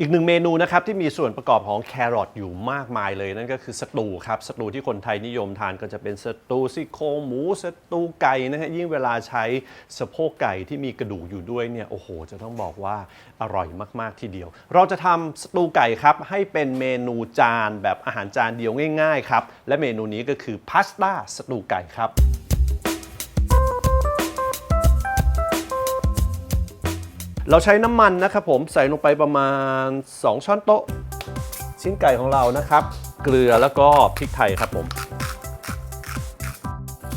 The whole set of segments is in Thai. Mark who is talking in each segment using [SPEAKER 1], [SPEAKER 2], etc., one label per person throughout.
[SPEAKER 1] อีกหนึ่งเมนูนะครับที่มีส่วนประกอบของแครอทอยู่มากมายเลยนั่นก็คือสตูครับสตูที่คนไทยนิยมทานก็จะเป็นสตูซี่โครงหมูสตูไก่นะฮะยิ่งเวลาใช้สะโพกไก่ที่มีกระดูกอยู่ด้วยเนี่ยโอ้โห จะต้องบอกว่าอร่อยมาก ๆ ทีเดียว เราจะทำสตูไก่ครับให้เป็นเมนูจานแบบอาหารจานเดียวง่ายๆครับและเมนูนี้ก็คือพาสต้าสตูไก่ครับ เราใช้น้ำมันนะครับผมใส่ลงไปประมาณ 2 ช้อนโต๊ะ ชิ้นไก่ของเรานะครับ เกลือแล้วก็พริกไทยครับผม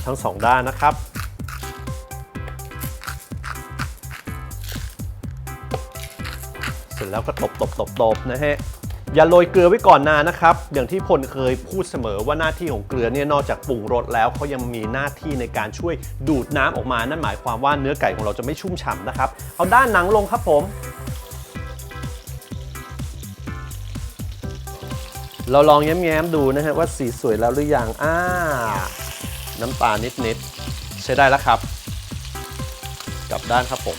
[SPEAKER 1] ทั้งสองด้านนะครับ เสร็จแล้วก็ตบตบตบตบนะฮะ อย่าโรยเกลือไว้ก่อนนานนะครับ อย่างที่พลเคยพูดเสมอว่าหน้าที่ของเกลือเนี่ยนอกจากปรุงรสแล้วเขายังมีหน้าที่ในการช่วยดูดน้ำออกมา นั่นหมายความว่าเนื้อไก่ของเราจะไม่ชุ่มฉ่ำนะครับ เอาด้านหนังลงครับผม เราลองแง้มๆดูนะฮะว่าสีสวยแล้วหรือยังอ่าน้ำตาลนิดๆใช้ได้แล้วครับ กลับด้านครับผม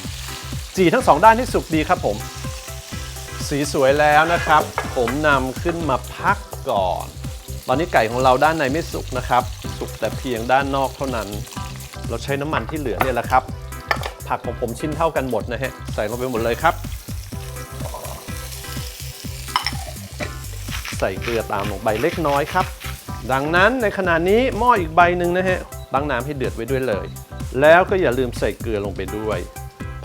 [SPEAKER 1] จีทั้งสองด้านที่สุกดีครับผม สีสวยแล้วนะครับ ผมนำขึ้นมาพักก่อน ตอนนี้ไก่ของเราด้านในไม่สุกนะครับ สุกแต่เพียงด้านนอกเท่านั้น เราใช้น้ำมันที่เหลือเนี่ยแหละครับ ผักของผมชิ้นเท่ากันหมดนะฮะ ใส่ลงไปหมดเลยครับ ใส่เกลือตามลงไปเล็กน้อยครับ ดังนั้นในขณะนี้หม้ออีกใบหนึ่งนะฮะตั้งน้ำให้เดือดไว้ด้วยเลย แล้วก็อย่าลืมใส่เกลือลงไปด้วย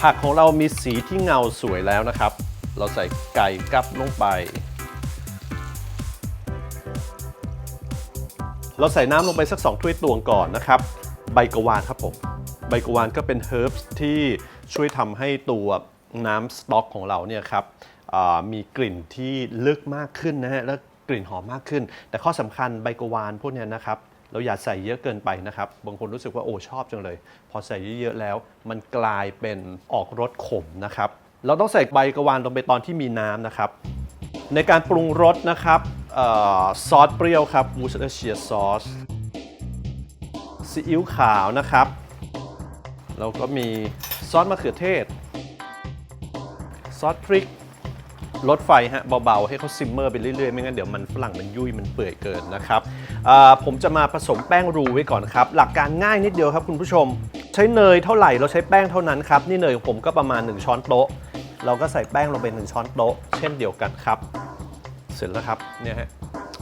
[SPEAKER 1] ผักของเรามีสีที่เงาสวยแล้วนะครับ เราใส่ไก่กลับลงไป เราใส่น้ำลงไปสัก 2 ถ้วยตวงก่อนนะครับ ใบกะวานครับผม ใบกะวานก็เป็นเฮิร์บที่ช่วยทำให้ตัวน้ำสต๊อกของเราเนี่ยครับมีกลิ่นที่ลึกมากขึ้นนะฮะและกลิ่นหอมมากขึ้น แต่ข้อสำคัญใบกะวานพวกนี้นะครับเราอย่าใส่เยอะเกินไปนะครับ บางคนรู้สึกว่าโอ้ชอบจังเลย พอใส่เยอะๆแล้ว มันกลายเป็นออกรสขมนะครับ เราต้องใส่ใบกะวานลงไปตอนที่มีน้ำนะครับ ในการปรุงรสนะครับออซอสเปรี้ยวครับ Worcestershire sauce ซีอิ๊วขาวนะครับแล้วก็มีซอสมะเขือเทศ ซอสพริกลดไฟฮะเบาๆ ให้เขาซิมเมอร์ไปเรื่อยๆ ไม่งั้นเดี๋ยวมันฝรั่งมันยุ่ยมันเปื่อยเกินนะครับผมจะมาผสมแป้งรูไว้ก่อนครับ หลักการง่ายนิดเดียวครับคุณผู้ชม ใช้เนยเท่าไหร่เราใช้แป้งเท่านั้นครับ นี่เนยของผมก็ประมาณ 1 ช้อนโต๊ะ เราก็ใส่แป้งลงไป1ช้อนโต๊ะเช่นเดียวกันครับ เสร็จแล้วครับเนี่ยฮะ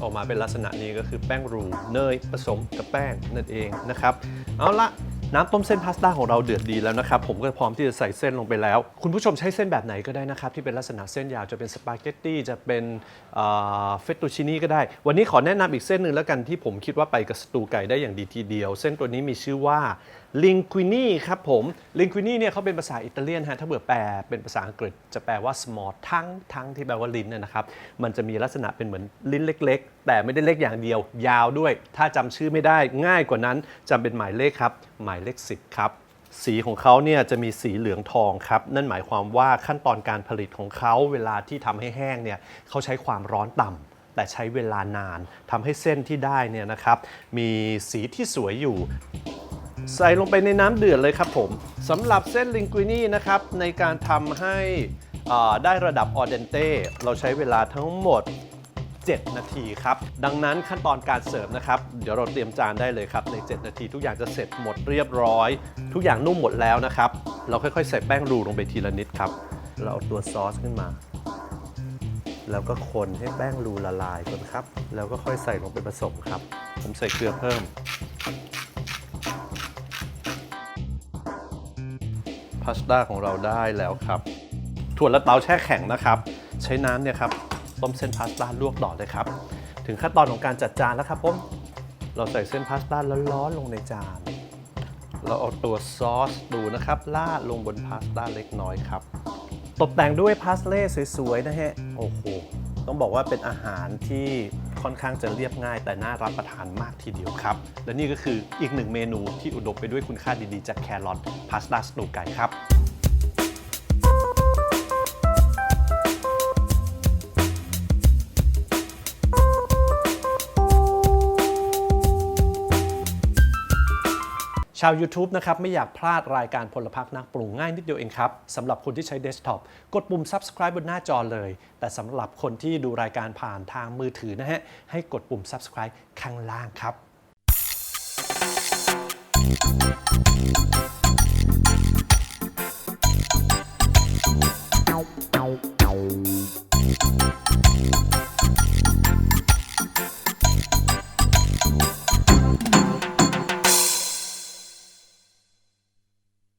[SPEAKER 1] ออกมาเป็นลักษณะนี้ก็คือแป้งรูเนยผสมกับแป้งนั่นเองนะครับเอาละน้ำต้มเส้นพาสต้าของเราเดือดดีแล้วนะครับ ผมก็พร้อมที่จะใส่เส้นลงไปแล้ว คุณผู้ชมใช้เส้นแบบไหนก็ได้นะครับ ที่เป็นลักษณะเส้นยาวจะเป็นสปาเกตตี้จะเป็นเฟตตูชินีก็ได้ วันนี้ขอแนะนำอีกเส้นหนึ่งแล้วกันที่ผมคิดว่าไปกับสตูไก่ได้อย่างดีทีเดียว เส้นตัวนี้มีชื่อว่า ลิงควินีครับผมลิงควินีเนี่ยเขาเป็นภาษาอิตาเลียนฮะถ้าเบื่อแปลเป็นภาษาอังกฤษจะแปลว่า small ทั้งทั้งที่แปลว่าลิ้นนะครับมันจะมีลักษณะเป็นเหมือนลิ้นเล็ก ๆ แต่ไม่ได้เล็กอย่างเดียว ยาวด้วย ถ้าจำชื่อไม่ได้ง่ายกว่านั้นจำเป็นหมายเลขครับ หมายเลข 10 ครับสีของเขาเนี่ยจะมีสีเหลืองทองครับ นั่นหมายความว่าขั้นตอนการผลิตของเขาเวลาที่ทำให้แห้งเนี่ยเขาใช้ความร้อนต่ำแต่ใช้เวลานานทำให้เส้นที่ได้เนี่ยนะครับ มีสีที่สวยอยู่ ใส่ลงไปในน้ำเดือดเลยครับผมสำหรับเส้นลิงกุินี่นะครับ ในการทำให้ได้ระดับออเดนเต้เราใช้เวลาทั้งหมด 7 นาทีครับ ดังนั้นขั้นตอนการเสิร์ฟนะครับ เดี๋ยวเราเตรียมจานได้เลยครับ ใน 7 นาทีทุกอย่างจะเสร็จหมดเรียบร้อย ทุกอย่างนุ่มหมดแล้วนะครับ เราค่อยๆ ใส่แป้งรูลงไปทีละนิดครับ เราเอาตัวซอสขึ้นมา แล้วก็คนให้แป้งรูละลายก่อนครับ แล้วก็ค่อยใส่ลงไปผสมครับ ผมใส่เกลือเพิ่ม พาสต้าของเราได้แล้วครับถั่วละเตาแช่แข็งนะครับ ใช้น้ำเนี่ยครับต้มเส้นพาสต้าลวกต่อเลยครับ ถึงขั้นตอนของการจัดจานแล้วครับผมเราใส่เส้นพาสต้าร้อนๆลงในจาน เราเอาตัวซอสดูนะครับราดลงบนพาสต้าเล็กน้อยครับ ตกแต่งด้วยพาสเล่สวยๆนะฮะโอ้โห ต้องบอกว่าเป็นอาหารที่ค่อนข้างจะเรียบง่าย แต่น่ารับประทานมากทีเดียวครับ และนี่ก็คืออีกหนึ่งเมนูที่อุดมไปด้วยคุณค่าดีๆ จากแครอทพาสต้าสโนไก่ครับ ชาว YouTube นะครับไม่อยากพลาดรายการพลพักนักปรุงง่ายนิดเดียวเองครับสำหรับคนที่ใช้เดสก์ท็อปกดปุ่ม subscribe บนหน้าจอเลย แต่สำหรับคนที่ดูรายการผ่านทางมือถือนะฮะให้กดปุ่ม subscribe ข้างล่างครับเอาเอาเอา